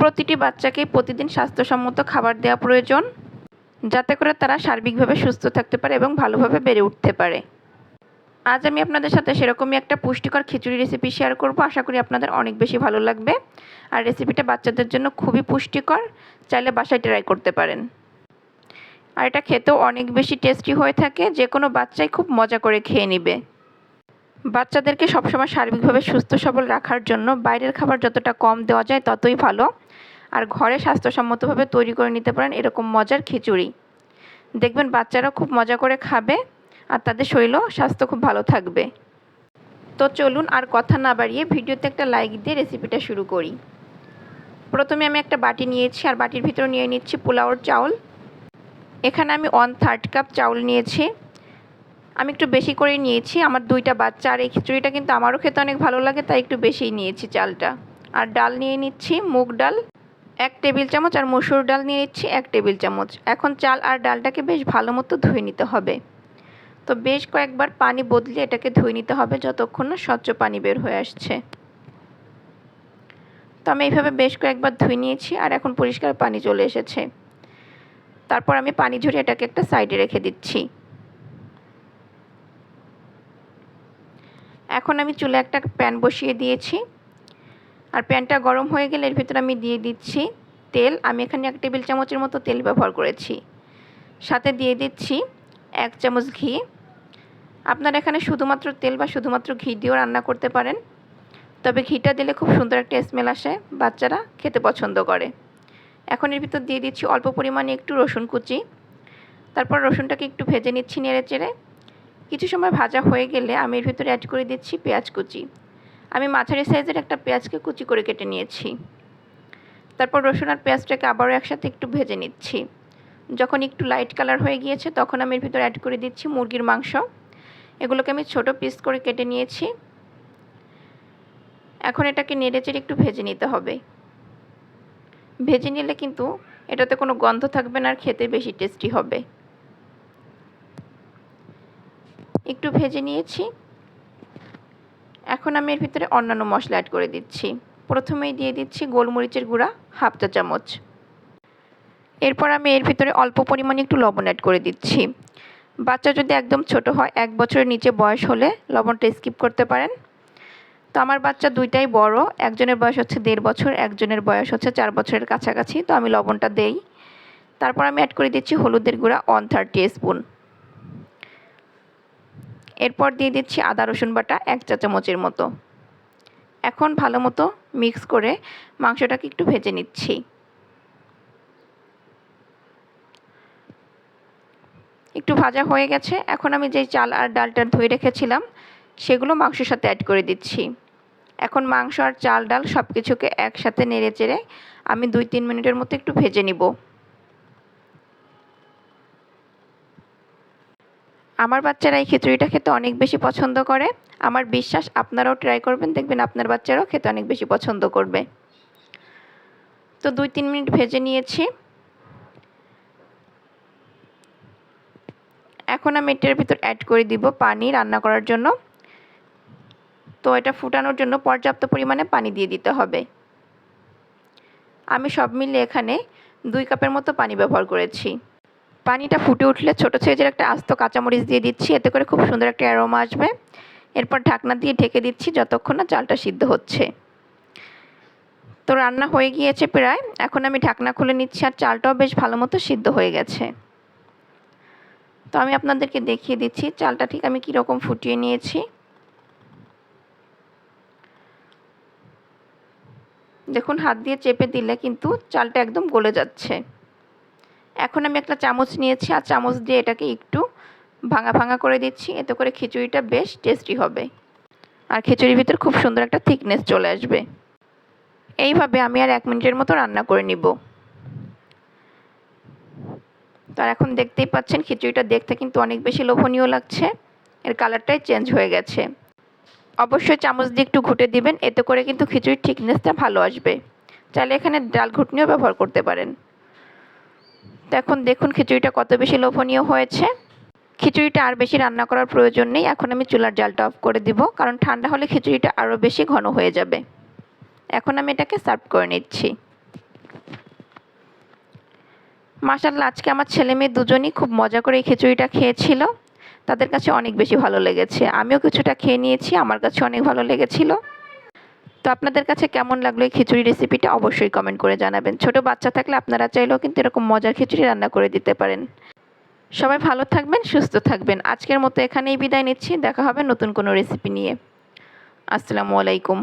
প্রতিটি বাচ্চাকেই প্রতিদিন স্বাস্থ্যসম্মত খাবার দেওয়া প্রয়োজন, যাতে করে তারা সার্বিকভাবে সুস্থ থাকতে পারে এবং ভালোভাবে বেড়ে উঠতে পারে। আজ আমি আপনাদের সাথে সেরকমই একটা পুষ্টিকর খিচুড়ি রেসিপি শেয়ার করব। আশা করি আপনাদের অনেক বেশি ভালো লাগবে। আর রেসিপিটা বাচ্চাদের জন্য খুবই পুষ্টিকর, চাইলে বাসায় ট্রাই করতে পারেন। আর এটা খেতেও অনেক বেশি টেস্টি হয়ে থাকে। যে কোনো বাচ্চাই খুব মজা করে খেয়ে নেবে। বাচ্চাদেরকে সবসময় সার্বিকভাবে সুস্থ, সবল রাখার জন্য বাইরের খাবার যতটা কম দেওয়া যায় ততই ভালো। আর ঘরে স্বাস্থ্যসম্মতভাবে তৈরি করে নিতে পারেন এরকম মজার খিচুড়ি। দেখবেন বাচ্চারা খুব মজা করে খাবে আর তাদের শরীরও স্বাস্থ্য খুব ভালো থাকবে। তো চলুন আর কথা না বাড়িয়ে ভিডিওতে একটা লাইক দিয়ে রেসিপিটা শুরু করি। প্রথমে আমি একটা বাটি নিয়েছি আর বাটির ভিতরে নিয়ে নিচ্ছি পোলাওর চাউল। এখানে আমি ওয়ান থার্ড কাপ চাউল নিয়েছি। আমি একটু বেশি করে নিয়েছি। আমার দুইটা বাচ্চা আর এই খিচুড়িটা কিন্তু আমারও খেতে অনেক ভালো লাগে, তাই একটু বেশিই নিয়েছি চালটা। আর ডাল নিয়ে নিচ্ছি, মুগ ডাল, এক টেবিল চামচ, আর মসুর ডাল নিয়ে নিচ্ছি এক টেবিল চামচ। এখন চাল আর ডালটাকে বেশ ভালো মতো ধুয়ে নিতে হবে। তো বেশ কয়েকবার পানি বদলে এটাকে ধুয়ে নিতে হবে যতক্ষণ না স্বচ্ছ পানি বের হয়ে আসছে। তো আমি এইভাবে বেশ কয়েকবার ধুয়ে নিয়েছি আর এখন পরিষ্কার পানি চলে এসেছে। তারপর আমি পানি ঝরিয়ে এটাকে একটা সাইডে রেখে দিচ্ছি। এখন আমি চুলে একটা প্যান বসিয়ে দিয়েছি। আর প্যানটা গরম হয়ে গেলে এর ভিতরে আমি দিয়ে দিচ্ছি তেল। আমি এখানে এক টেবিল চামচের মতো তেল ব্যবহার করেছি। সাথে দিয়ে দিচ্ছি এক চামচ ঘি। আপনারা এখানে শুধুমাত্র তেল বা শুধুমাত্র ঘি দিয়েও রান্না করতে পারেন। তবে ঘিটা দিলে খুব সুন্দর একটা স্মেল আসে, বাচ্চারা খেতে পছন্দ করে। এখন এর ভিতর দিয়ে দিচ্ছি অল্প পরিমাণে একটু রসুন কুচি। তারপর রসুনটাকে একটু ভেজে নিচ্ছি নেড়ে চেড়ে। কিছু সময় ভাজা হয়ে গেলে আমি এর ভিতরে অ্যাড করে দিচ্ছি পেঁয়াজ কুচি। আমি মাঝারি সাইজের একটা পেঁয়াজকে কুচি করে কেটে নিয়েছি। তারপর রসুন আর পেঁয়াজটাকে আবারও একসাথে একটু ভেজে নিচ্ছি। যখন একটু লাইট কালার হয়ে গিয়েছে, তখন আমি এর ভিতরে অ্যাড করে দিচ্ছি মুরগির মাংস। এগুলোকে আমি ছোট পিস করে কেটে নিয়েছি। এখন এটাকে নেড়ে চেড়ে একটু ভেজে নিতে হবে। ভেজে নিলে কিন্তু এটাতে কোনো গন্ধ থাকবে না আর খেতে বেশি টেস্টি হবে। একটু ভেজে নিয়েছি। এখন আমি এর ভিতরে অন্যান্য মশলা অ্যাড করে দিচ্ছি। প্রথমেই দিয়ে দিচ্ছি গোলমরিচের গুঁড়া, হাফ চা চামচ। এরপর আমি এর ভিতরে অল্প পরিমাণে একটু লবণ অ্যাড করে দিচ্ছি। বাচ্চা যদি একদম ছোট হয়, এক বছরের নিচে বয়স হলে লবণটা স্কিপ করতে পারেন। তো আমার বাচ্চা দুইটাই বড়, একজনের বয়স হচ্ছে দেড় বছর, একজনের বয়স হচ্ছে চার বছরের কাছাকাছি। তো আমি লবণটা দেই। তারপর আমি অ্যাড করে দিচ্ছি হলুদের গুঁড়া ওয়ান থার্টি স্পুন এরপর দিয়ে দিচ্ছি আদা, রসুন বাটা এক চা চামচের মতো। এখন ভালো মতো মিক্স করে মাংসটাকে একটু ভেজে নিচ্ছি। একটু ভাজা হয়ে গেছে। এখন আমি যেই চাল আর ডালটা ধুয়ে রেখেছিলাম, সেগুলো মাংসের সাথে অ্যাড করে দিচ্ছি। এখন মাংস আর চাল, ডাল সব কিছুকে একসাথে নেড়ে চেড়ে আমি দুই তিন মিনিটের মতো একটু ভেজে নিব। আমার বাচ্চারা এই খিচুড়িটা খেতে অনেক বেশি পছন্দ করে। আমার বিশ্বাস, আপনারাও ট্রাই করবেন, দেখবেন আপনার বাচ্চারাও খেতে অনেক বেশি পছন্দ করবে। তো দুই তিন মিনিট ভেজে নিয়েছি। এখন আমি এটার ভিতর অ্যাড করে দিব পানি রান্না করার জন্য। তো এটা ফুটানোর জন্য পর্যাপ্ত পরিমাণে পানি দিয়ে দিতে হবে। আমি সব মিলে এখানে দুই কাপের মতো পানি ব্যবহার করেছি। পানিটা ফুটে উঠলে ছোটো সাইজের একটা আস্ত কাঁচামরিচ দিয়ে দিচ্ছি, এতে করে খুব সুন্দর একটা অ্যারোমা আসবে। এরপর ঢাকনা দিয়ে ঢেকে দিচ্ছি যতক্ষণ না চালটা সিদ্ধ হচ্ছে। তো রান্না হয়ে গিয়েছে প্রায়, এখন আমি ঢাকনা খুলে নিচ্ছি আর চালটাও বেশ ভালো মতো সিদ্ধ হয়ে গেছে। তো আমি আপনাদেরকে দেখিয়ে দিচ্ছি চালটা ঠিক আমি কীরকম ফুটিয়ে নিয়েছি। দেখুন, হাত দিয়ে চেপে দিলে কিন্তু চালটা একদম গলে যাচ্ছে। এখন আমি একটা চামচ নিয়েছি, আর চামচ দিয়ে এটাকে একটু ভাঙা ভাঙা করে দিচ্ছি। এতে করে খিচুড়িটা বেশ টেস্টি হবে। আর খিচুড়ির ভিতর খুব সুন্দর একটা থিকনেস চলে আসবে। এইভাবে আমি আর এক মিনিটের মতো রান্না করে নিব। তো এখন দেখতেই পাচ্ছেন, খিচুড়িটা দেখতে কিন্তু অনেক বেশি লোভনীয় লাগছে। এর কালারটাই চেঞ্জ হয়ে গেছে। অবশ্যই চামচ দিয়ে একটু ঘুটে দিবেন, এতে করে কিন্তু খিচুড়ির থিকনেসটা ভালো আসবে। চাইলে এখানে ডাল ঘুটনিও ব্যবহার করতে পারেন। তো এখন দেখুন খিচুড়িটা কত বেশি লোভনীয় হয়েছে। খিচুড়িটা আর বেশি রান্না করার প্রয়োজন নেই। এখন আমি চুলার জালটা অফ করে দিব, কারণ ঠান্ডা হলে খিচুড়িটা আরও বেশি ঘন হয়ে যাবে। এখন আমি এটাকে সার্ভ করে নিচ্ছি। মাসাল্লা আজকে আমার ছেলে মেয়ে দুজনই খুব মজা করে এই খিচুড়িটা খেয়েছিল। তাদের কাছে অনেক বেশি ভালো লেগেছে। আমিও কিছুটা খেয়ে নিয়েছি, আমার কাছে অনেক ভালো লেগেছিলো। তো আপনাদের কাছে কেমন লাগল এই খিচুড়ি রেসিপিটা অবশ্যই কমেন্ট করে জানাবেন। ছোট বাচ্চা থাকলে আপনারা চাইলেও কিন্তু এরকম মজার খিচুড়ি রান্না করে দিতে পারেন। সবাই ভালো থাকবেন, সুস্থ থাকবেন। আজকের মতো এখানেই বিদায় নিচ্ছি। দেখা হবে নতুন কোনো রেসিপি নিয়ে। আসসালামু আলাইকুম।